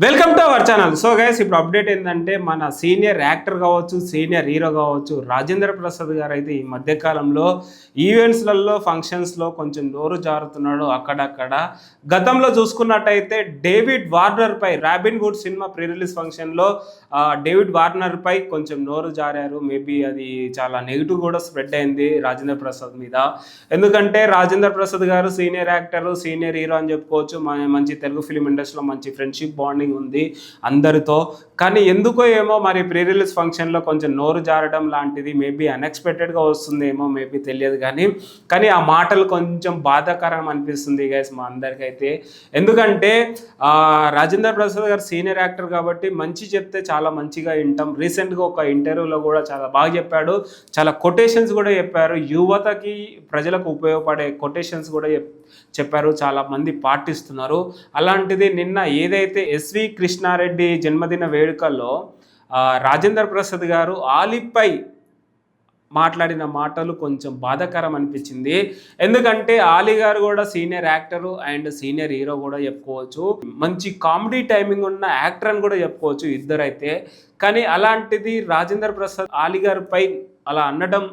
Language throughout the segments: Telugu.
Welcome to our channel so guys ఇప్పుడు అప్డేట్ ఏంటంటే మన సీనియర్ యాక్టర్ కావచ్చు సీనియర్ హీరో కావచ్చు రాజేంద్ర ప్రసాద్ గారు అయితే ఈ మధ్యకాలంలో ఈవెంట్స్లలో ఫంక్షన్స్లో కొంచెం నోరు జారుతున్నాడు అక్కడక్కడ. గతంలో చూసుకున్నట్టయితే డేవిడ్ వార్నర్ పై robin good cinema pre release ఫంక్షన్లో డేవిడ్ వార్నర్ పై కొంచెం నోరు జారారు. మేబీ అది చాలా నెగిటివ్ కూడా స్ప్రెడ్ అయింది రాజేంద్ర ప్రసాద్ మీద. ఎందుకంటే రాజేంద్ర ప్రసాద్ గారు సీనియర్ యాక్టర్ సీనియర్ హీరో అని చెప్పుకోవచ్చు. మన- మంచి తెలుగు ఫిలిం ఇండస్ట్రీలో మంచి ఫ్రెండ్షిప్ బాండింగ్ ఉంది అందరితో. కానీ ఎందుకో ఏమో మరి ప్రీ రిలీజ్ ఫంక్షన్లో కొంచెం నోరు జారడం లాంటిది. మేబీ అన్ఎక్స్పెక్టెడ్గా వస్తుందేమో మేబీ తెలియదు కానీ. కానీ ఆ మాటలు కొంచెం బాధాకరం అనిపిస్తుంది గైస్ మా అందరికైతే. ఎందుకంటే రాజేంద్ర ప్రసాద్ గారు సీనియర్ యాక్టర్ కాబట్టి మంచి చెప్తే చాలా మంచిగా వింటాం. రీసెంట్గా ఒక ఇంటర్వ్యూలో కూడా చాలా బాగా చెప్పాడు. చాలా కొటేషన్స్ కూడా చెప్పారు. యువతకి ప్రజలకు ఉపయోగపడే కొటేషన్స్ కూడా చెప్పారు. చాలా మంది పాటిస్తున్నారు. అలాంటిది నిన్న ఏదైతే ఎస్ ఎస్వి కృష్ణారెడ్డి జన్మదిన వేడుకల్లో రాజేంద్ర ప్రసాద్ గారు ఆలిపై మాట్లాడిన మాటలు కొంచెం బాధాకరం అనిపించింది. ఎందుకంటే ఆలీ గారు కూడా senior actor and senior hero కూడా చెప్పుకోవచ్చు. మంచి కామెడీ టైమింగ్ ఉన్న యాక్టర్ అని కూడా చెప్పుకోవచ్చు ఇద్దరైతే. కానీ అలాంటిది రాజేంద్ర ప్రసాద్ ఆలీ గారిపై అలా అనడం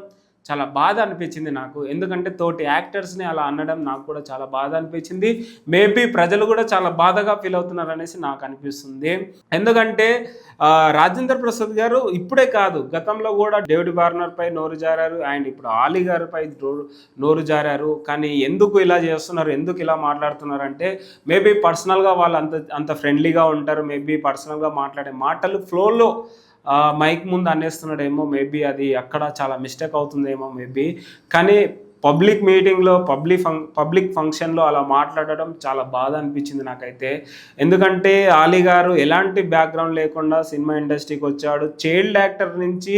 చాలా బాధ అనిపించింది నాకు. ఎందుకంటే తోటి యాక్టర్స్ని అలా అనడం నాకు కూడా చాలా బాధ అనిపించింది. మేబీ ప్రజలు కూడా చాలా బాధగా ఫీల్ అవుతున్నారు అనేసి నాకు అనిపిస్తుంది. ఎందుకంటే రాజేంద్ర ప్రసాద్ గారు ఇప్పుడే కాదు గతంలో కూడా డేవిడ్ బార్నర్ పై నోరు జారారు. అండ్ ఇప్పుడు ఆలీ గారిపై నోరు- నోరు జారారు. కానీ ఎందుకు ఇలా చేస్తున్నారు? ఎందుకు ఇలా మాట్లాడుతున్నారు అంటే మేబీ పర్సనల్గా వాళ్ళు అంత అంత ఫ్రెండ్లీగా ఉంటారు. మేబీ పర్సనల్గా మాట్లాడే మాటలు ఫ్లోలో మైక్ ముందు అనేస్తున్నాడేమో మేబీ అది అక్కడ చాలా మిస్టేక్ అవుతుందేమో మేబీ. కానీ పబ్లిక్ మీటింగ్లో పబ్లిక్ ఫంక్ పబ్లిక్ ఫంక్షన్లో అలా మాట్లాడడం చాలా బాధ అనిపించింది నాకైతే. ఎందుకంటే ఆలీ గారు ఎలాంటి బ్యాక్గ్రౌండ్ లేకుండా సినిమా ఇండస్ట్రీకి వచ్చాడు. చైల్డ్ యాక్టర్ నుంచి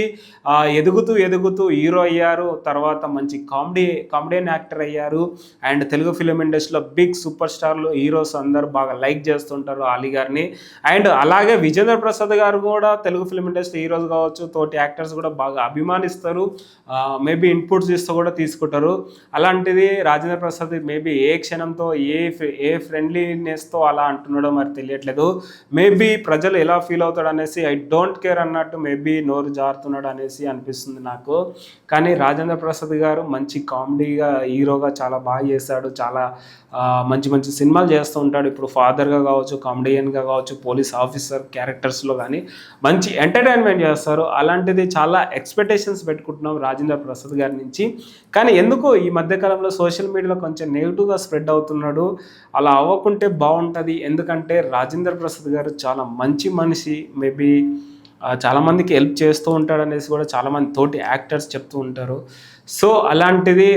ఎదుగుతూ ఎదుగుతూ హీరో అయ్యారు. తర్వాత మంచి కామెడీ కామెడియన్ యాక్టర్ అయ్యారు. అండ్ తెలుగు ఫిలిం ఇండస్ట్రీలో బిగ్ సూపర్ స్టార్లు హీరోస్ అందరూ బాగా లైక్ చేస్తుంటారు ఆలీ గారిని. అండ్ అలాగే విజేంద్ర ప్రసాద్ గారు కూడా తెలుగు ఫిలిం ఇండస్ట్రీ హీరోస్ కావచ్చు తోటి యాక్టర్స్ కూడా బాగా అభిమానిస్తారు. మేబీ ఇన్పుట్స్ ఇస్తూ కూడా తీసుకుంటారు. అలాంటిది రాజేంద్ర ప్రసాద్ మేబీ ఏ క్షణంతో ఏ ఏ ఫ్రెండ్లీనెస్తో అలా అంటున్నాడో మరి తెలియట్లేదు. మేబీ ప్రజలు ఎలా ఫీల్ అవుతాడు అనేసి ఐ డోంట్ కేర్ అన్నట్టు మేబీ నోరు జారుతున్నాడు అనేసి అనిపిస్తుంది నాకు. కానీ రాజేంద్ర ప్రసాద్ గారు మంచి కామెడీగా హీరోగా చాలా బాగా చేశాడు. చాలా మంచి మంచి సినిమాలు చేస్తూ ఉంటాడు. ఇప్పుడు ఫాదర్గా కావచ్చు కామెడియన్గా కావచ్చు పోలీస్ ఆఫీసర్ క్యారెక్టర్స్లో కానీ మంచి ఎంటర్టైన్మెంట్ చేస్తారు. అలాంటిది చాలా ఎక్స్పెక్టేషన్స్ పెట్టుకుంటున్నాం రాజేంద్ర ప్రసాద్ గారి నుంచి. కానీ ఎందుకు ఈ మధ్యకాలంలో సోషల్ మీడియాలో కొంచెం నెగిటివ్గా స్ప్రెడ్ అవుతున్నాడు. అలా అవ్వకుంటే బాగుంటుంది ఎందుకంటే రాజేంద్ర ప్రసాద్ గారు చాలా మంచి మనిషి. మేబీ చాలామందికి హెల్ప్ చేస్తూ ఉంటాడు అనేసి కూడా చాలామంది తోటి యాక్టర్స్ చెప్తూ ఉంటారు. సో అలాంటిది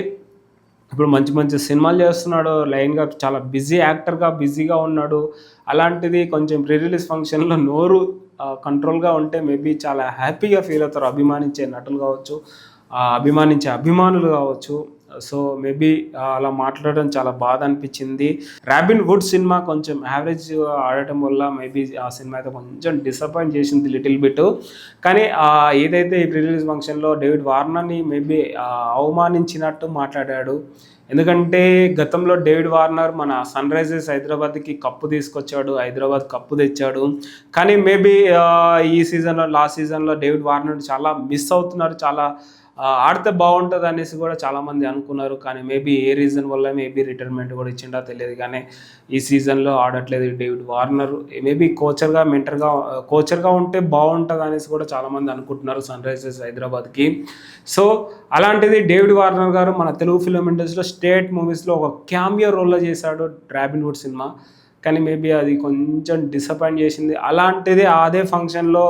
ఇప్పుడు మంచి మంచి సినిమాలు చేస్తున్నాడు. లైన్గా చాలా బిజీ యాక్టర్గా బిజీగా ఉన్నాడు. అలాంటిది కొంచెం ప్రీ రిలీజ్ ఫంక్షన్లో నోరు కంట్రోల్గా ఉంటే మేబీ చాలా హ్యాపీగా ఫీల్ అవుతారు. అభిమానించే నటులు కావచ్చు అభిమానించే అభిమానులు కావచ్చు. సో మేబీ అలా మాట్లాడడం చాలా బాధ అనిపించింది. రాబిన్ వుడ్ సినిమా కొంచెం యావరేజ్ ఆడటం వల్ల మేబీ ఆ సినిమా అయితే కొంచెం డిసప్పాయింట్ చేసింది లిటిల్ బిట్ కానీ ఏదైతే ఈ రిలీజ్ ఫంక్షన్లో డేవిడ్ వార్నర్ని మేబీ అవమానించినట్టు మాట్లాడాడు. ఎందుకంటే గతంలో డేవిడ్ వార్నర్ మన సన్ రైజర్స్ హైదరాబాద్కి కప్పు తీసుకొచ్చాడు హైదరాబాద్ కప్పు తెచ్చాడు. కానీ మేబీ ఈ సీజన్లో లాస్ట్ సీజన్లో డేవిడ్ వార్నర్ చాలా మిస్ అవుతున్నారు చాలా ఆడితే బాగుంటుంది అనేసి కూడా చాలామంది అనుకున్నారు. కానీ మేబీ ఏ రీజన్ వల్ల మేబీ రిటైర్మెంట్ కూడా ఇచ్చిండో తెలియదు. కానీ ఈ సీజన్లో ఆడట్లేదు డేవిడ్ వార్నర్. మేబీ కోచర్గా మెంటర్గా కోచర్గా ఉంటే బాగుంటుంది అనేసి కూడా చాలామంది అనుకుంటున్నారు సన్ రైజర్స్ హైదరాబాద్కి. సో అలాంటిది డేవిడ్ వార్నర్ గారు మన తెలుగు ఫిలిం ఇండస్ట్రీలో స్టేట్ మూవీస్లో ఒక క్యామియో రోల్లో చేశాడు డ్రాబిన్ వుడ్ సినిమా. కానీ మేబీ అది కొంచెం డిసప్పాయింట్ చేసింది. అలాంటిది అదే ఫంక్షన్లో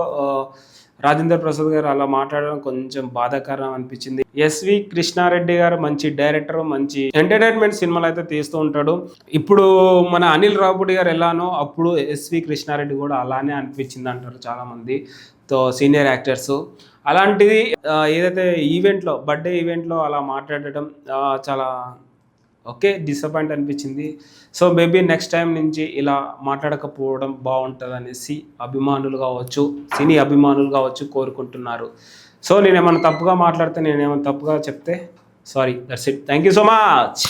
రాజేంద్ర ప్రసాద్ గారు అలా మాట్లాడడం కొంచెం బాధాకరం అనిపించింది. ఎస్వి కృష్ణారెడ్డి గారు మంచి డైరెక్టర్ మంచి ఎంటర్టైన్మెంట్ సినిమాలు అయితే తీస్తూ ఉంటాడు. ఇప్పుడు మన అనిల్ రావుపూడి గారు ఎలానో అప్పుడు ఎస్వి కృష్ణారెడ్డి కూడా అలానే అనిపించింది అంటారు చాలా మంది తో సీనియర్ యాక్టర్స్. అలాంటిది ఏదైతే ఈవెంట్లో బర్త్డే ఈవెంట్లో అలా మాట్లాడటం చాలా ఓకే డిసప్పాయింట్ అనిపించింది. సో మేబీ నెక్స్ట్ టైం నుంచి ఇలా మాట్లాడకపోవడం బాగుంటుంది అనేసి అభిమానులు కావచ్చు సినీ అభిమానులు కావచ్చు కోరుకుంటున్నారు. సో నేను ఏమైనా తప్పుగా మాట్లాడితే నేనేమైనా తప్పుగా చెప్తే sorry that's it thank you so much